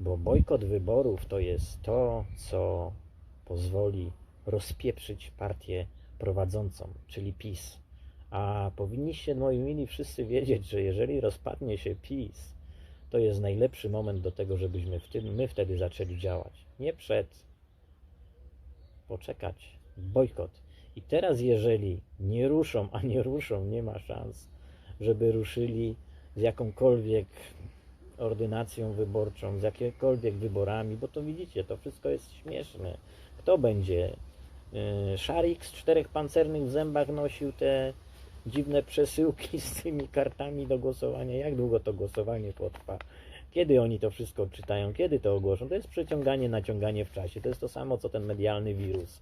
Bo bojkot wyborów to jest to, co pozwoli rozpieprzyć partię prowadzącą, czyli PiS. A powinniście, moi mili, wszyscy wiedzieć, że jeżeli rozpadnie się PiS, to jest najlepszy moment do tego, żebyśmy w tym, my wtedy zaczęli działać. Nie przed. Poczekać. Bojkot. I teraz, jeżeli nie ruszą, a nie ruszą, nie ma szans, żeby ruszyli z jakąkolwiek ordynacją wyborczą, z jakiekolwiek wyborami, bo to widzicie, to wszystko jest śmieszne. Kto będzie? Yy, Szarik z czterech pancernych w zębach nosił te dziwne przesyłki z tymi kartami do głosowania. Jak długo to głosowanie potrwa? Kiedy oni to wszystko czytają? Kiedy to ogłoszą? To jest przeciąganie, naciąganie w czasie. To jest to samo, co ten medialny wirus.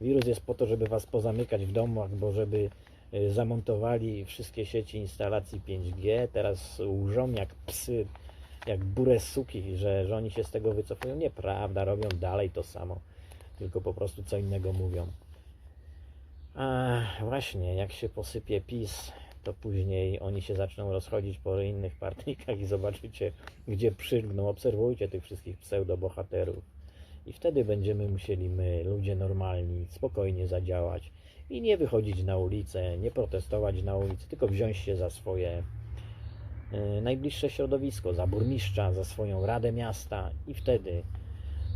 Wirus jest po to, żeby was pozamykać w domu, albo żeby y, zamontowali wszystkie sieci instalacji 5G. Teraz łżą jak psy, jak burę suki, że, że oni się z tego wycofują. Nieprawda, robią dalej to samo, tylko po prostu co innego mówią. A właśnie, jak się posypie PiS, to później oni się zaczną rozchodzić po innych partyjkach i zobaczycie, gdzie przylgną. Obserwujcie tych wszystkich pseudobohaterów. I wtedy będziemy musieli my, ludzie normalni, spokojnie zadziałać i nie wychodzić na ulicę, nie protestować na ulicy, tylko wziąć się za swoje najbliższe środowisko, za burmistrza, za swoją radę miasta i wtedy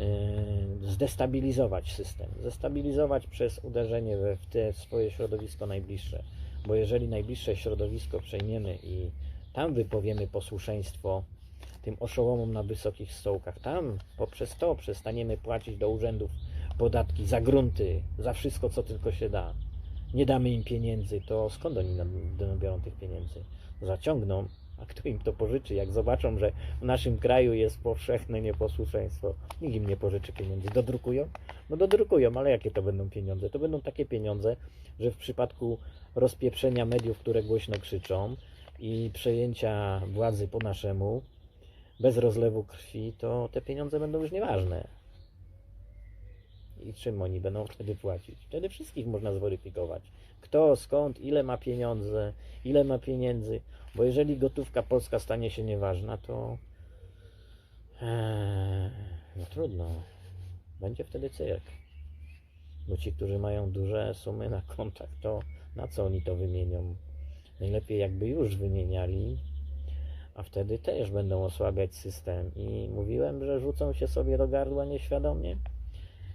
e, zdestabilizować system. Zestabilizować przez uderzenie w te swoje środowisko najbliższe. Bo jeżeli najbliższe środowisko przejmiemy i tam wypowiemy posłuszeństwo tym oszołomom na wysokich stołkach, tam poprzez to przestaniemy płacić do urzędów podatki za grunty, za wszystko, co tylko się da. Nie damy im pieniędzy, to skąd oni nam nabiorą tych pieniędzy? Zaciągną, a kto im to pożyczy? Jak zobaczą, że w naszym kraju jest powszechne nieposłuszeństwo, nikt im nie pożyczy pieniędzy. Dodrukują? No dodrukują, ale jakie to będą pieniądze? To będą takie pieniądze, że w przypadku rozpieprzenia mediów, które głośno krzyczą i przejęcia władzy po naszemu, bez rozlewu krwi, to te pieniądze będą już nieważne. I czym oni będą wtedy płacić? Wtedy wszystkich można zweryfikować. Kto, skąd, ile ma pieniądze, ile ma pieniędzy. Bo jeżeli gotówka polska stanie się nieważna, to eee, no trudno. Będzie wtedy cyrk. Bo ci, którzy mają duże sumy na kontach, to na co oni to wymienią? Najlepiej jakby już wymieniali, a wtedy też będą osłabiać system. I mówiłem, że rzucą się sobie do gardła nieświadomie.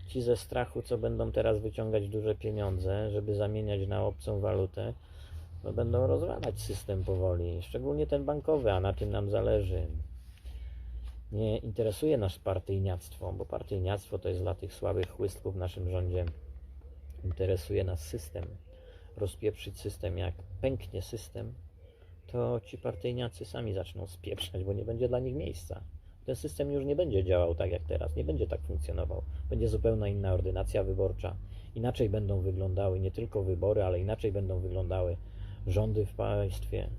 Ci ze strachu, co będą teraz wyciągać duże pieniądze, żeby zamieniać na obcą walutę, to będą rozwalać system powoli, szczególnie ten bankowy, a na tym nam zależy. Nie interesuje nas partyjniactwo, bo partyjniactwo to jest dla tych słabych chłystków w naszym rządzie. Interesuje nas system. Rozpieprzyć system. Jak pęknie system, to ci partyjniacy sami zaczną spieprzać, bo nie będzie dla nich miejsca. Ten system już nie będzie działał tak jak teraz, nie będzie tak funkcjonował. Będzie zupełnie inna ordynacja wyborcza. Inaczej będą wyglądały nie tylko wybory, ale inaczej będą wyglądały rządy w państwie.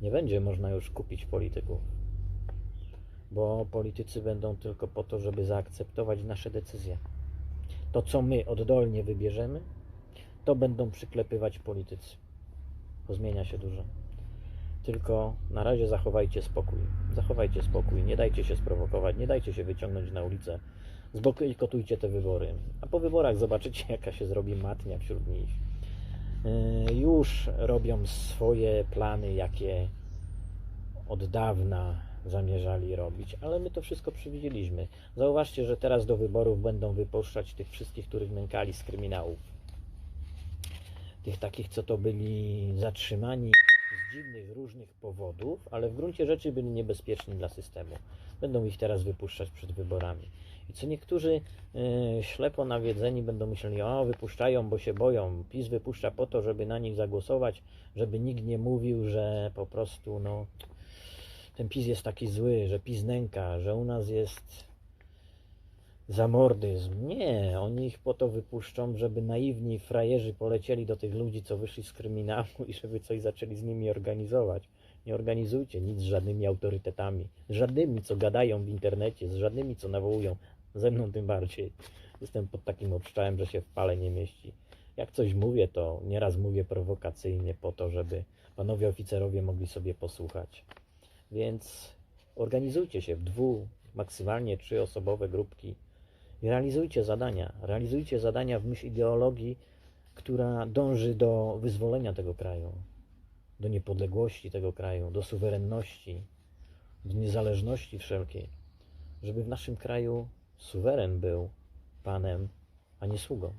Nie będzie można już kupić polityków, bo politycy będą tylko po to, żeby zaakceptować nasze decyzje. To, co my oddolnie wybierzemy, to będą przyklepywać politycy. Bo zmienia się dużo. Tylko na razie zachowajcie spokój. Zachowajcie spokój, nie dajcie się sprowokować, nie dajcie się wyciągnąć na ulicę. Zbojkotujcie te wybory. A po wyborach zobaczycie, jaka się zrobi matnia wśród nich. Yy, Już robią swoje plany, jakie od dawna zamierzali robić, ale my to wszystko przewidzieliśmy. Zauważcie, że teraz do wyborów będą wypuszczać tych wszystkich, których nękali z kryminałów. Tych takich, co to byli zatrzymani dziwnych, różnych powodów, ale w gruncie rzeczy byli niebezpieczni dla systemu. Będą ich teraz wypuszczać przed wyborami. I co niektórzy yy, ślepo nawiedzeni będą myśleli, o wypuszczają, bo się boją. PiS wypuszcza po to, żeby na nich zagłosować, żeby nikt nie mówił, że po prostu no, ten PiS jest taki zły, że PiS nęka, że u nas jest zamordyzm. Nie, oni ich po to wypuszczą, żeby naiwni frajerzy polecieli do tych ludzi, co wyszli z kryminału i żeby coś zaczęli z nimi organizować. Nie organizujcie nic z żadnymi autorytetami, z żadnymi, co gadają w internecie, z żadnymi, co nawołują, ze mną tym bardziej. Jestem pod takim obszczałem, że się w pale nie mieści. Jak coś mówię, to nieraz mówię prowokacyjnie po to, żeby panowie oficerowie mogli sobie posłuchać. Więc organizujcie się w dwu, maksymalnie trzyosobowe grupki i realizujcie zadania. Realizujcie zadania w myśl ideologii, która dąży do wyzwolenia tego kraju, do niepodległości tego kraju, do suwerenności, do niezależności wszelkiej, żeby w naszym kraju suweren był panem, a nie sługą.